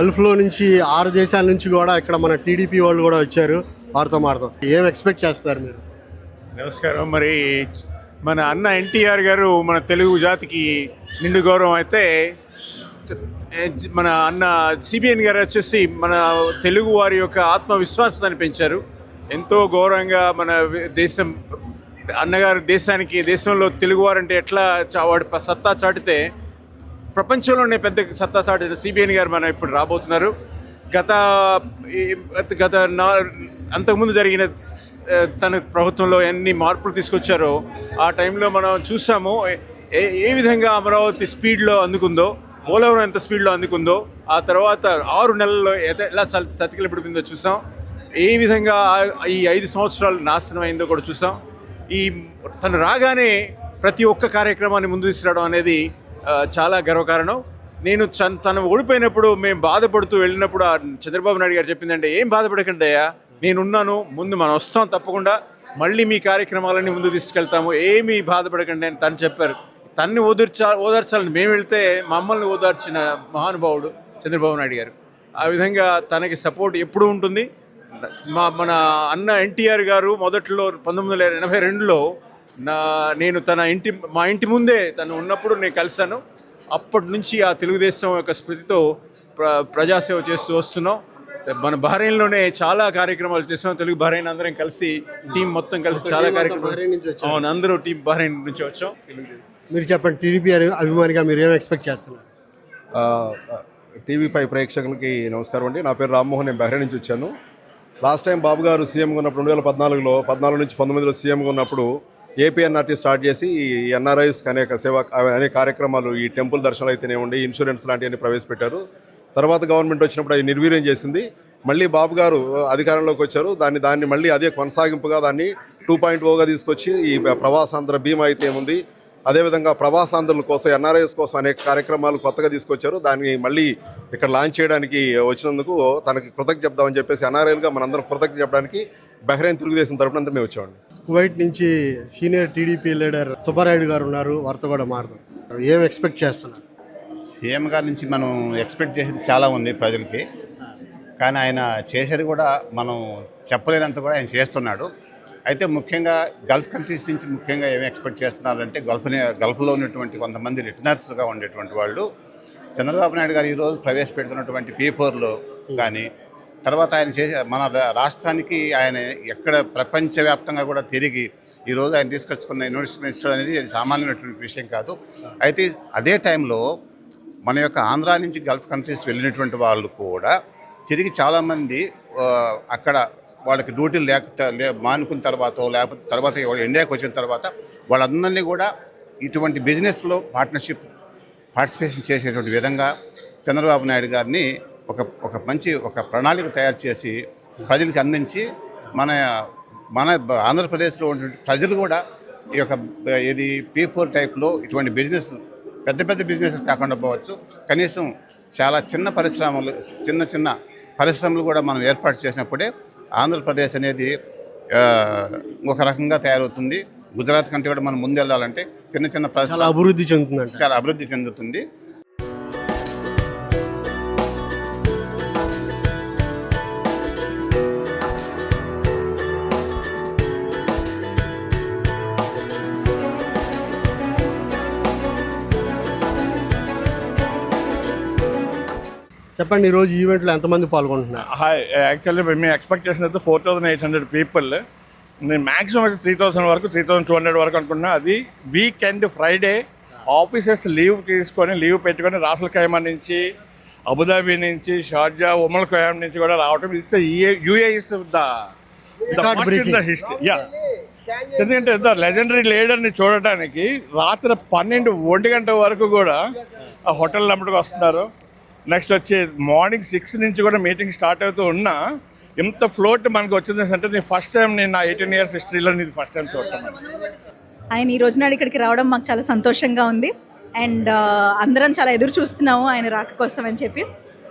గల్ఫ్లో నుంచి ఆరు దేశాల నుంచి కూడా ఇక్కడ మన టీడీపీ వాళ్ళు కూడా వచ్చారు. వారితో మాడతాం ఏం ఎక్స్పెక్ట్ చేస్తారు మీరు? నమస్కారం. మరి మన అన్న ఎన్టీఆర్ గారు మన తెలుగు జాతికి నిండు గౌరవం అయితే మన అన్న సిబిఎన్ గారు వచ్చేసి మన తెలుగు వారి యొక్క ఆత్మవిశ్వాసాన్ని పెంచారు. ఎంతో గౌరవంగా మన దేశం అన్నగారు దేశానికి దేశంలో తెలుగువారంటే ఎట్లా చా- వాడి సత్తా చాటితే ప్రపంచంలోనే పెద్ద సత్తా సాటిన సిబిఎన్ గారు మనం ఇప్పుడు రాబోతున్నారు. గత గత నా అంతకుముందు జరిగిన తన ప్రభుత్వంలో ఎన్ని మార్పులు తీసుకొచ్చారో ఆ టైంలో మనం చూసాము ఏ ఏ విధంగా అమరావతి స్పీడ్లో అందుకుందో పోలవరం ఎంత స్పీడ్లో అందుకుందో ఆ తర్వాత ఆరు నెలల్లో ఎలా చ- చతికిలపడిపోయిందో చూసాం. ఏ విధంగా ఈ ఐదు సంవత్సరాలు నాశనం అయిందో కూడా చూసాం. ఈ తను రాగానే ప్రతి ఒక్క కార్యక్రమాన్ని ముందు తీసుకురావడం అనేది చాలా గర్వకారణం. నేను తను ఓడిపోయినప్పుడు మేము బాధపడుతూ వెళ్ళినప్పుడు ఆ చంద్రబాబు నాయుడు గారు చెప్పిందంటే ఏం బాధపడకండి అయ్యా నేనున్నాను ముందు మనం వస్తాం తప్పకుండా మళ్ళీ మీ కార్యక్రమాలన్నీ ముందు తీసుకెళ్తాము ఏమీ బాధపడకండి అని తను చెప్పారు. తన్ని ఓదార్చా ఓదార్చాలని మేము వెళ్తే మమ్మల్ని ఓదార్చిన మహానుభావుడు చంద్రబాబు నాయుడు గారు. ఆ విధంగా తనకి సపోర్ట్ ఎప్పుడూ ఉంటుంది. మా మన అన్న ఎన్టీఆర్ గారు మొదట్లో పంతొమ్మిది వందల ఎనభై రెండులో నా నేను తన ఇంటి మా ఇంటి ముందే తను ఉన్నప్పుడు నేను కలిశాను. అప్పటి నుంచి ఆ తెలుగుదేశం యొక్క స్మృతితో ప్ర ప్రజాసేవ చేస్తూ వస్తున్నాం. మన బహ్రెయిన్లోనే చాలా కార్యక్రమాలు చేస్తున్నాం. తెలుగు బహ్రెయిన్ అందరం కలిసి టీం మొత్తం కలిసి చాలా కార్యక్రమాలు. అవును అందరూ టీం బహ్రెయిన్ నుంచి వచ్చాం. మీరు చెప్పండి టీడీపీ అభిమానిగా మీరు ఏం ఎక్స్పెక్ట్ చేస్తున్నారు? టీవీ ఫైవ్ ప్రేక్షకులకి నమస్కారం అండి. నా పేరు రామ్మోహన్ నేను బహ్రెయిన్ నుంచి వచ్చాను. లాస్ట్ టైం బాబు గారు సీఎంగా ఉన్నప్పుడు రెండు వేల పద్నాలుగులో పద్నాలుగు నుంచి పంతొమ్మిదిలో సీఎంగా ఉన్నప్పుడు ఏపీఎన్ఆర్టీ స్టార్ట్ చేసి ఈ ఎన్ఆర్ఐస్ అనేక సేవ అనేక కార్యక్రమాలు ఈ టెంపుల్ దర్శనాలు అయితేనే ఉండి ఇన్సూరెన్స్ లాంటివన్నీ ప్రవేశపెట్టారు. తర్వాత గవర్నమెంట్ వచ్చినప్పుడు అవి నిర్వీర్యం చేసింది. మళ్ళీ బాబు గారు అధికారంలోకి వచ్చారు. దాన్ని దాన్ని మళ్ళీ అదే కొనసాగింపుగా దాన్ని టూ పాయింట్ ఓగా తీసుకొచ్చి ఈ ప్రవాసాంధ్ర బీమా అయితే ఏముంది? అదేవిధంగా ప్రవాసాంధ్రుల కోసం ఎన్ఆర్ఐఎస్ కోసం అనేక కార్యక్రమాలు కొత్తగా తీసుకొచ్చారు. దాన్ని మళ్ళీ ఇక్కడ లాంచ్ చేయడానికి వచ్చినందుకు తనకి కృతజ్ఞ చెప్దామని చెప్పేసి ఎన్ఆర్ఐలుగా మనందరం కృతజ్ఞ చెప్పడానికి బహ్రెయిన్ తెలుగుదేశం తరపున అంతా మేము వచ్చామండి. కువైట్ నుంచి senior TDP leader Subbarayudu garu ఉన్నారు. వారితో కూడా మాడదాం ఏం ఎక్స్పెక్ట్ చేస్తున్నారు? సీఎం గారి నుంచి మనం ఎక్స్పెక్ట్ చేసేది చాలా ఉంది ప్రజలకి. కానీ ఆయన చేసేది కూడా మనం చెప్పలేనంత కూడా ఆయన చేస్తున్నాడు. అయితే ముఖ్యంగా గల్ఫ్ కంట్రీస్ నుంచి ముఖ్యంగా ఏమి ఎక్స్పెక్ట్ చేస్తున్నారంటే గల్ఫ్ గల్ఫ్లో ఉన్నటువంటి కొంతమంది రిటర్నర్స్గా ఉండేటువంటి వాళ్ళు. చంద్రబాబు నాయుడు గారు ఈరోజు ప్రవేశపెడుతున్నటువంటి పీపోర్లో కానీ తర్వాత ఆయన చేసే మన రాష్ట్రానికి ఆయన ఎక్కడ ప్రపంచవ్యాప్తంగా కూడా తిరిగి ఈరోజు ఆయన తీసుకొచ్చుకున్న ఇన్వెస్ట్మెంట్స్ అనేది సామాన్యమైనటువంటి విషయం కాదు. అయితే అదే టైంలో మన యొక్క ఆంధ్రా నుంచి గల్ఫ్ కంట్రీస్ వెళ్ళినటువంటి వాళ్ళు కూడా తిరిగి చాలామంది అక్కడ వాళ్ళకి డ్యూటీలు లేక మానుకున్న తర్వాత లేకపోతే తర్వాత ఇండియాకి వచ్చిన తర్వాత వాళ్ళందరినీ కూడా ఇటువంటి బిజినెస్లో పార్ట్నర్షిప్ పార్టిసిపేషన్ చేసేటువంటి విధంగా చంద్రబాబు నాయుడు గారిని ఒక ఒక మంచి ఒక ప్రణాళిక తయారు చేసి ప్రజలకు అందించి మన మన ఆంధ్రప్రదేశ్లో ఉన్నటువంటి ప్రజలు కూడా ఈ యొక్క ఇది పీపూర్ టైప్లో ఇటువంటి బిజినెస్ పెద్ద పెద్ద బిజినెస్ కాకుండా పోవచ్చు. కనీసం చాలా చిన్న పరిశ్రమలు చిన్న చిన్న పరిశ్రమలు కూడా మనం ఏర్పాటు చేసినప్పుడే ఆంధ్రప్రదేశ్ అనేది ఒక రకంగా తయారవుతుంది. గుజరాత్ కంటే కూడా మనం ముందెళ్ళాలంటే చిన్న చిన్న చాలా పరిశ్రమ అభివృద్ధి చెందుతుందంట. చాలా అభివృద్ధి చెందుతుంది. చెప్పండి ఈ రోజు ఈవెంట్లో ఎంతమంది పాల్గొంటున్నారు? హాయ్ యాక్చువల్లీ మేము ఎక్స్పెక్ట్ చేసినది four thousand eight hundred people. నేను మ్యాక్సిమం అయితే త్రీ థౌసండ్ వరకు త్రీ థౌసండ్ టూ హండ్రెడ్ వరకు అనుకుంటున్నా. అది వీకెండ్ ఫ్రైడే ఆఫీసెస్ లీవ్ తీసుకొని లీవ్ పెట్టుకొని రాసుల ఖైమా నుంచి అబుదాబి నుంచి షార్జా ఉమల్ ఖయాం నుంచి కూడా రావటం. It's UAE's the. History yeah ఎందుకంటే ద లెజెండరీ లీడర్ని చూడటానికి రాత్రి పన్నెండు ఒంటి గంట వరకు కూడా ఆ హోటల్ నెంబర్కి వస్తున్నారు. నెక్స్ట్ వచ్చి మార్నింగ్ సిక్స్ నుంచి కూడా మీటింగ్ స్టార్ట్ అవుతూ ఉన్నా ఇంత ఫ్లోట్ మనకు వచ్చింది అంటే నేను ఫస్ట్ టైం నేను నా ఎయిటీన్ ఇయర్స్ హిస్టరీలో నేను ఫస్ట్ టైం చూడటం ఆయన ఈ రోజు ఇక్కడికి రావడం మాకు చాలా సంతోషంగా ఉంది. అండ్ అందరం చాలా ఎదురు చూస్తున్నాము ఆయన రాక కోసం అని చెప్పి.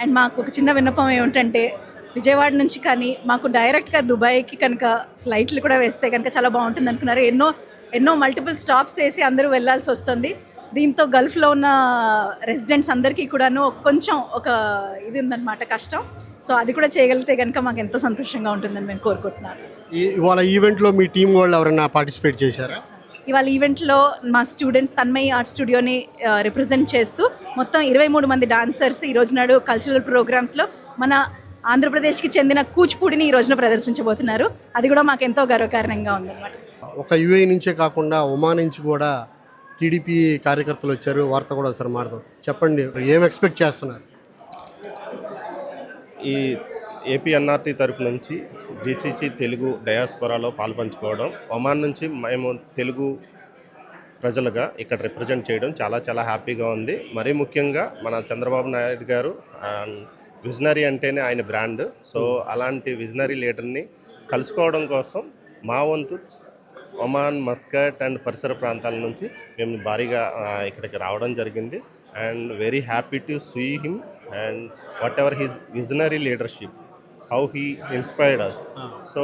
అండ్ మాకు ఒక చిన్న విన్నపం ఏమిటంటే విజయవాడ నుంచి కానీ మాకు డైరెక్ట్గా దుబాయ్కి కనుక ఫ్లైట్లు కూడా వేస్తే కనుక చాలా బాగుంటుంది అనుకున్నారు. ఎన్నో ఎన్నో మల్టిపుల్ స్టాప్స్ వేసి అందరూ వెళ్ళాల్సి వస్తుంది. దీంతో గల్ఫ్లో ఉన్న రెసిడెంట్స్ అందరికీ కూడాను కొంచెం ఒక ఇది ఉందన్నమాట కష్టం. సో అది కూడా చేయగలిగితే కనుక మాకు ఎంతో సంతోషంగా ఉంటుందని మేము కోరుకుంటున్నాను. ఇవాళ ఈవెంట్లో మీ టీం వాళ్ళు ఎవరైనా పార్టిసిపేట్ చేశారా? ఇవాళ ఈవెంట్లో మా స్టూడెంట్స్ తన్మయి ఆర్ట్ స్టూడియోని రిప్రజెంట్ చేస్తూ మొత్తం ఇరవై మూడు మంది డాన్సర్స్ ఈ రోజు నాడు కల్చరల్ ప్రోగ్రామ్స్లో మన ఆంధ్రప్రదేశ్కి చెందిన కూచిపూడిని ఈ రోజున ప్రదర్శించబోతున్నారు. అది కూడా మాకు ఎంతో గర్వకారణంగా ఉందన్నమాట. ఒక యుఏ నుంచే కాకుండా ఒమా నుంచి కూడా టీడీపీ కార్యకర్తలు వచ్చారు వార్త కూడా ఒకసారి మాడదాం చెప్పండి ఏం ఎక్స్పెక్ట్ చేస్తున్నారు? ఈ ఏపీ ఎన్ఆర్టీ తరపు నుంచి జీసీసీ తెలుగు డయాస్పొరాలో పాల్పంచుకోవడం ఒమాన్ నుంచి మేము తెలుగు ప్రజలుగా ఇక్కడ రిప్రజెంట్ చేయడం చాలా చాలా హ్యాపీగా ఉంది. మరీ ముఖ్యంగా మన చంద్రబాబు నాయుడు గారు విజనరీ అంటేనే ఆయన బ్రాండ్. సో అలాంటి విజనరీ లీడర్ని కలుసుకోవడం కోసం మా వంతు ఒమాన్ మస్కట్ అండ్ పరిసర ప్రాంతాల నుంచి మేము భారీగా ఇక్కడికి రావడం జరిగింది. And very happy to see him and whatever his visionary leadership how he inspired us so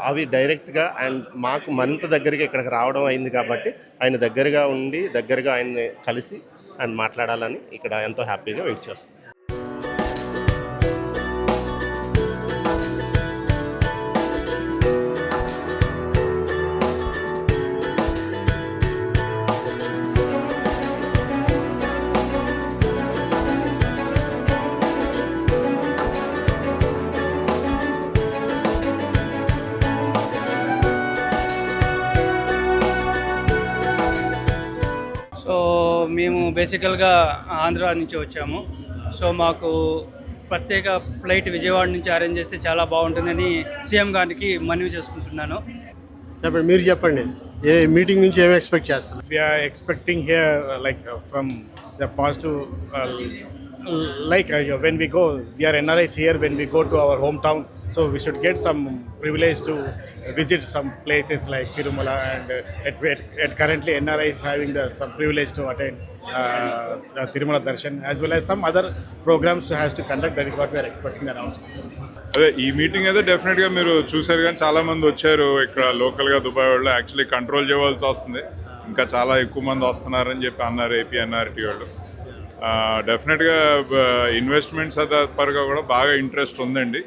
అవి డైరెక్ట్గా అండ్ మాకు మరింత దగ్గరగా ఇక్కడికి రావడం అయింది కాబట్టి ఆయన దగ్గరగా ఉండి దగ్గరగా ఆయన్ని కలిసి అండ్ మాట్లాడాలని ఇక్కడ ఎంతో హ్యాపీగా వెయిట్ చేస్తాం బేసికల్గా ఆంధ్ర నుంచి వచ్చాము. సో మాకు ప్రత్యేక ఫ్లైట్ విజయవాడ నుంచి అరేంజ్ చేస్తే చాలా బాగుంటుందని సీఎం గారికి మనవి చేసుకుంటున్నాను. చెప్పండి మీరు చెప్పండి. ఏ మీటింగ్ నుంచి ఏం ఎక్స్పెక్ట్ చేస్తున్నారు? We are expecting here uh, like uh, like uh, when we go we are nris here when we go to our hometown so we should get some privilege to visit some places like tirumala and uh, at, at, at currently nri is having the some privilege to attend uh, the tirumala darshan as well as some other programs has to conduct that is what we are expecting the announcements అదే ఈ meeting అయితే డెఫినెట్గా మీరు చూసారు కానీ చాలామంది వచ్చారు ఇక్కడ లోకల్గా దుబాయ్ వాళ్ళు యాక్చువల్లీ కంట్రోల్ చేయవలసి వస్తుంది ఇంకా చాలా ఎక్కువ మంది వస్తున్నారని చెప్పి అన్నారు ఏపీ ఎన్ఆర్టీ వాళ్ళు డెఫినెట్గా ఇన్వెస్ట్మెంట్స్ పరంగా కూడా బాగా ఇంట్రెస్ట్ ఉందండి.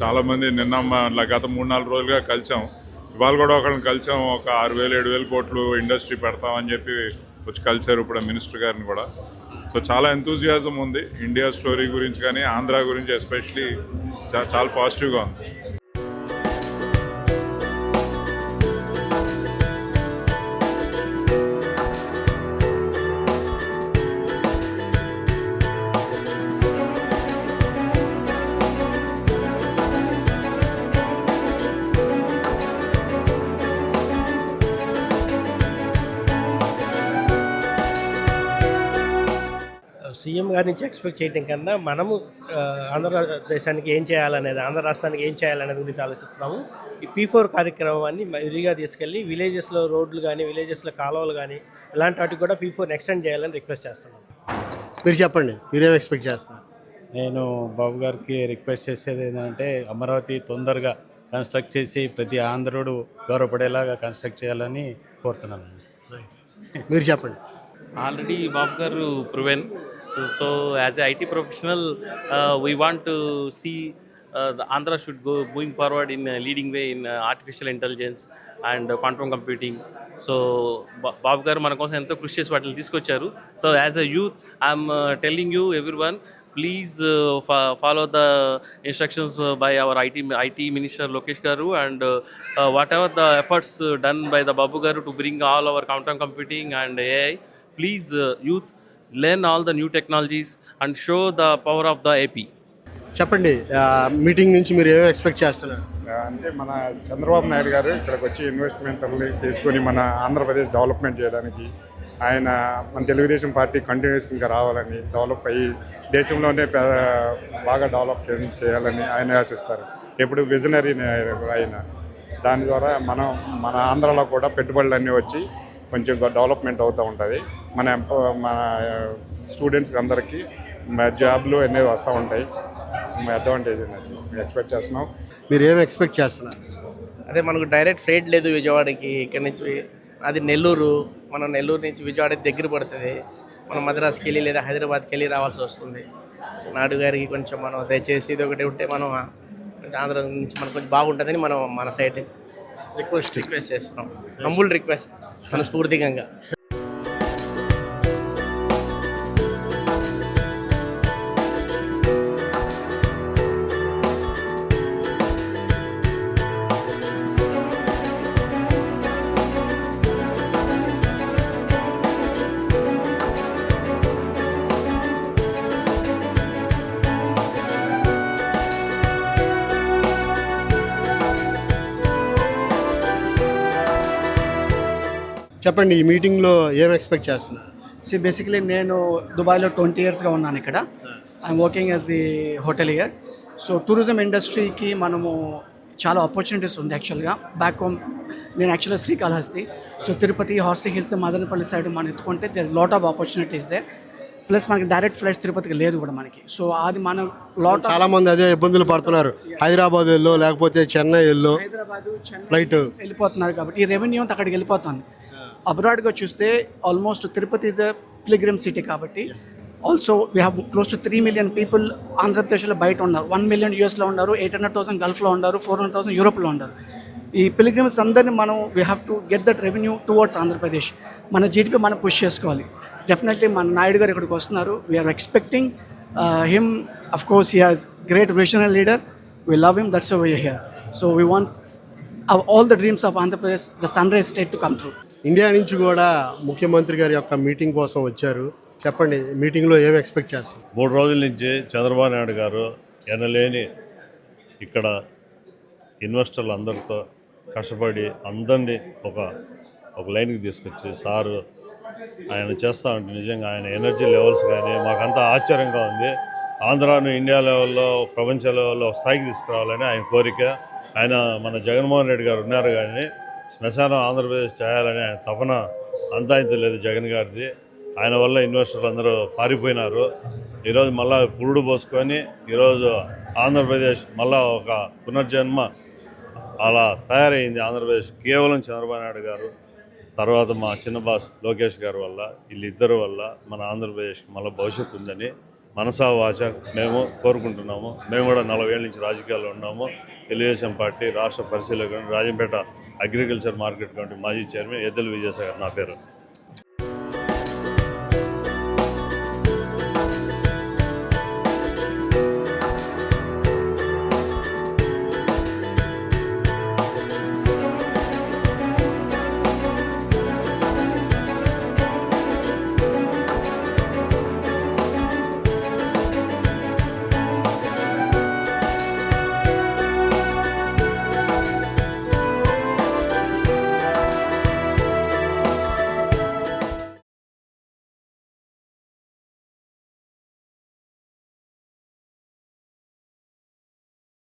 చాలామంది నిన్న గత మూడు నాలుగు రోజులుగా కలిసాం. ఇవాళ కూడా ఒకరిని కలిసాం. ఒక ఆరు వేలు ఏడు వేలు కోట్లు ఇండస్ట్రీ పెడతామని చెప్పి వచ్చి కలిసారు ఇప్పుడు మినిస్టర్ గారిని కూడా. సో చాలా ఎంతూజియాజం ఉంది. ఇండియా స్టోరీ గురించి కానీ ఆంధ్ర గురించి ఎస్పెషలీ చాలా పాజిటివ్గా ఉంది. సీఎం గారి నుంచి ఎక్స్పెక్ట్ చేయడం కన్నా మనము ఆ, ఆంధ్రదేశానికి ఏం చేయాలనేది ఆంధ్ర రాష్ట్రానికి ఏం చేయాలనేది గురించి ఆలోచిస్తున్నాము. ఈ పీ ఫోర్ కార్యక్రమాన్ని విరిగా తీసుకెళ్ళి విలేజెస్లో రోడ్లు కానీ విలేజెస్లో కాలువలు కానీ ఇలాంటి వాటికి కూడా పీ ఫోర్ ఎక్స్టెండ్ చేయాలని రిక్వెస్ట్ చేస్తున్నాం. మీరు చెప్పండి మీరేం ఎక్స్పెక్ట్ చేస్తున్నారు? నేను బాబు గారికి రిక్వెస్ట్ చేసేది ఏంటంటే అమరావతి తొందరగా కన్స్ట్రక్ట్ చేసి ప్రతి ఆంధ్రుడు గౌరవపడేలాగా కన్స్ట్రక్ట్ చేయాలని కోరుతున్నాను. మీరు చెప్పండి. Already Babu garu proven so as a IT professional we want to see Andhra should go moving forward in leading way in artificial intelligence and quantum computing so Babu garu మన కోసం ఎంతో కృషి చేసి వాటిని తీసుకొచ్చారు. So as a youth I'm telling you everyone please follow the instructions by our IT IT minister Lokesh garu and whatever the efforts done by the Babu garu to bring all our quantum computing and AI please youth learn all the new technologies and show the power of the AP. చెప్పండి meeting నుంచి మీరు ఏం expect చేస్తున్నారు? అంటే మన చంద్రబాబు నాయుడు గారు ఇక్కడికి వచ్చి ఇన్వెస్ట్మెంట్ని తీసుకొని మన ఆంధ్రప్రదేశ్ డెవలప్మెంట్ చేయడానికి ఆయన మన తెలుగుదేశం పార్టీ కంటిన్యూస్ ఇంకా రావాలని డెవలప్ అయ్యి దేశంలోనే బాగా డెవలప్ చేయాలని ఆయన ఆశిస్తారు. ఎప్పుడు విజనరీ ఆయన. దాని ద్వారా మనం మన ఆంధ్రాలో కూడా పెట్టుబడులన్నీ వచ్చి కొంచెం డెవలప్మెంట్ అవుతూ ఉంటుంది. మన మన స్టూడెంట్స్కి అందరికీ జాబ్లు అనేవి వస్తూ ఉంటాయి. అడ్వాంటేజ్ అనేది ఎక్స్పెక్ట్ చేస్తున్నాం. మీరు ఏం ఎక్స్పెక్ట్ చేస్తున్నారు? అదే మనకు డైరెక్ట్ ఫ్లైట్ లేదు విజయవాడకి ఇక్కడ నుంచి అది నెల్లూరు. మనం నెల్లూరు నుంచి విజయవాడ దగ్గర పడుతుంది. మనం మద్రాసుకి వెళ్ళి లేదా హైదరాబాద్కి వెళ్ళి రావాల్సి వస్తుంది. నాయుడు గారికి కొంచెం మనం దయచేసి ఇది ఒకటి ఉంటే మనం కొంచెం ఆంధ్ర నుంచి మనకు కొంచెం బాగుంటుందని మనం మన సైడ్ నుంచి రిక్వెస్ట్ రిక్వెస్ట్ చేస్తున్నాం. హంబుల్ రిక్వెస్ట్ మనస్ఫూర్తికంగా చెప్పండి ఈ మీటింగ్లో ఏం ఎక్స్పెక్ట్ చేస్తున్నారు? సి బేసికలీ నేను దుబాయ్లో ట్వంటీ ఇయర్స్గా ఉన్నాను ఇక్కడ. I'm working as the hotelier so tourism ఇండస్ట్రీకి మనము చాలా ఆపర్చునిటీస్ ఉంది యాక్చువల్గా బ్యాక్ హోమ్ నేను యాక్చువల్గా Srikalahasti. So Tirupati హార్సీ hills Madanapalle side మనం ఎత్తుకుంటే there lot of opportunities they plus మనకి డైరెక్ట్ ఫ్లైట్స్ తిరుపతికి లేదు కూడా మనకి. సో అది మనం లాట్ చాలా మంది అదే ఇబ్బందులు పడుతున్నారు. హైదరాబాద్ వెళ్ళో లేకపోతే చెన్నై వెళ్ళో హైదరాబాద్ ఫ్లైట్. వెళ్ళిపోతున్నారు కాబట్టి ఈ రెవెన్యూ అంతా అక్కడికి వెళ్ళిపోతుంది. అబ్రాడ్గా చూస్తే almost Tirupati is the pilgrim city కాబట్టి also we have close to three million people ఆంధ్రప్రదేశ్లో బయట ఉన్నారు. వన్ మిలియన్ యూఎస్లో ఉన్నారు ఎయిట్ హండ్రెడ్ థౌసండ్ గల్ఫ్లో ఉన్నారు ఫోర్ హండ్రెడ్ థౌసండ్ యూరోప్లో ఉన్నారు. ఈ పిలిగ్రిమ్స్ అందరినీ మనం we have to get that revenue towards Andhra Pradesh మన జీడిపి మనం పుష్ చేసుకోవాలి. డెఫినెట్లీ మన నాయుడు గారు ఇక్కడికి వస్తున్నారు. We are expecting him of course he has great visional leader we love him that's why here so we want all the dreams of Andhra Pradesh the sunrise state to come true India నుంచి కూడా ముఖ్యమంత్రి గారి యొక్క meeting కోసం వచ్చారు. చెప్పండి మీటింగ్లో ఏం ఎక్స్పెక్ట్ చేస్తారు? మూడు రోజుల నుంచి చంద్రబాబు నాయుడు గారు ఎనలేని ఇక్కడ ఇన్వెస్టర్లు అందరితో కష్టపడి అందరినీ ఒక ఒక లైన్కి తీసుకొచ్చి సారు ఆయన చేస్తా ఉంటే నిజంగా ఆయన ఎనర్జీ లెవెల్స్ కానీ మాకంతా ఆశ్చర్యంగా ఉంది. ఆంధ్రాను ఇండియా లెవెల్లో ప్రపంచ లెవెల్లో స్థాయికి తీసుకురావాలని ఆయన కోరిక. ఆయన మన జగన్మోహన్ రెడ్డి గారు ఉన్నారు కానీ శ్మశానం ఆంధ్రప్రదేశ్ చేయాలనే తపన అంతా లేదు జగన్ గారిది. ఆయన వల్ల ఇన్వెస్టర్లు అందరూ పారిపోయినారు. ఈరోజు మళ్ళా పురుడు పోసుకొని ఈరోజు ఆంధ్రప్రదేశ్ మళ్ళా ఒక పునర్జన్మ అలా తయారైంది ఆంధ్రప్రదేశ్. కేవలం చంద్రబాబు నాయుడు గారు తర్వాత మా చిన్న బాస్ లోకేష్ గారి వల్ల వీళ్ళిద్దరి వల్ల మన ఆంధ్రప్రదేశ్కి మళ్ళీ భవిష్యత్తు ఉందని మనసా వాచ మేము కోరుకుంటున్నాము. మేము కూడా నలభై ఏళ్ళ నుంచి రాజకీయాల్లో ఉన్నాము. తెలుగుదేశం పార్టీ రాష్ట్ర పరిశీలకుడు రాజంపేట అగ్రికల్చర్ మార్కెట్ కమిటీ మాజీ చైర్మన్ ఎద్దల విజయసాగర్ నా పేరు.